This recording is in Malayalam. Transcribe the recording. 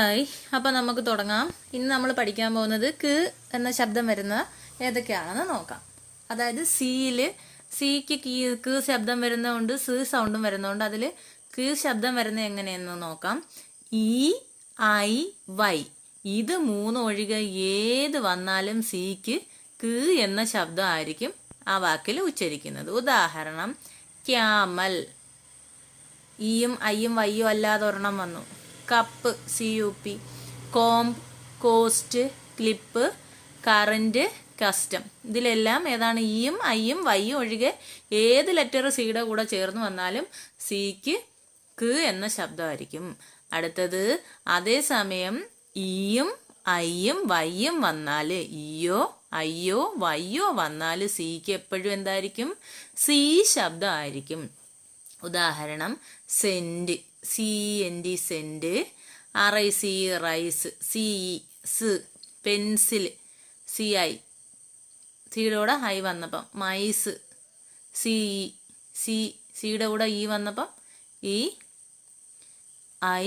ഹായ്. അപ്പോൾ നമുക്ക് തുടങ്ങാം. ഇന്ന് നമ്മൾ പഠിക്കാൻ പോകുന്നത് ക് എന്ന ശബ്ദം വരുന്ന ഏതൊക്കെയാണെന്ന് നോക്കാം. അതായത് സിയിൽ സിക്ക് കീ ക് ശബ്ദം വരുന്നതുകൊണ്ട് സ് സൗണ്ടും വരുന്നതുകൊണ്ട് അതിൽ ക് ശബ്ദം വരുന്നത് എങ്ങനെയെന്ന് നോക്കാം. E I Y. ഇത് മൂന്ന് ഒഴികെ ഏത് വന്നാലും സിക്ക് ക് എന്ന ശബ്ദമായിരിക്കും ആ വാക്കിൽ ഉച്ചരിക്കുന്നത്. ഉദാഹരണം ക്യാമൽ. ഇയും ഐയും വയ്യും അല്ലാതെ ഒരെണ്ണം വന്നു. Cup C U P comb coast clip current custom ഇതിലെല്ലാം ഏതാണ് ഇയും ഐയും വൈയും ഒഴികെ ഏത് ലെറ്റർ സിയുടെ കൂടെ ചേർന്ന് വന്നാലും സിക്ക് ക് എന്ന ശബ്ദമായിരിക്കും. അടുത്തത് അതേസമയം ഇയും ഐയും വൈയും വന്നാൽ ഇയോ അയ്യോ വയ്യോ വന്നാൽ സിക്ക് എപ്പോഴും എന്തായിരിക്കും? സി ശബ്ദമായിരിക്കും. ഉദാഹരണം cent C N D cent R I C rice. C E S. Pencil. C I. സിയുടെ കൂടെ ഐ വന്നപ്പം മൈസ്. C E. സി. സിയുടെ കൂടെ ഇ വന്നപ്പം ഇ ഐ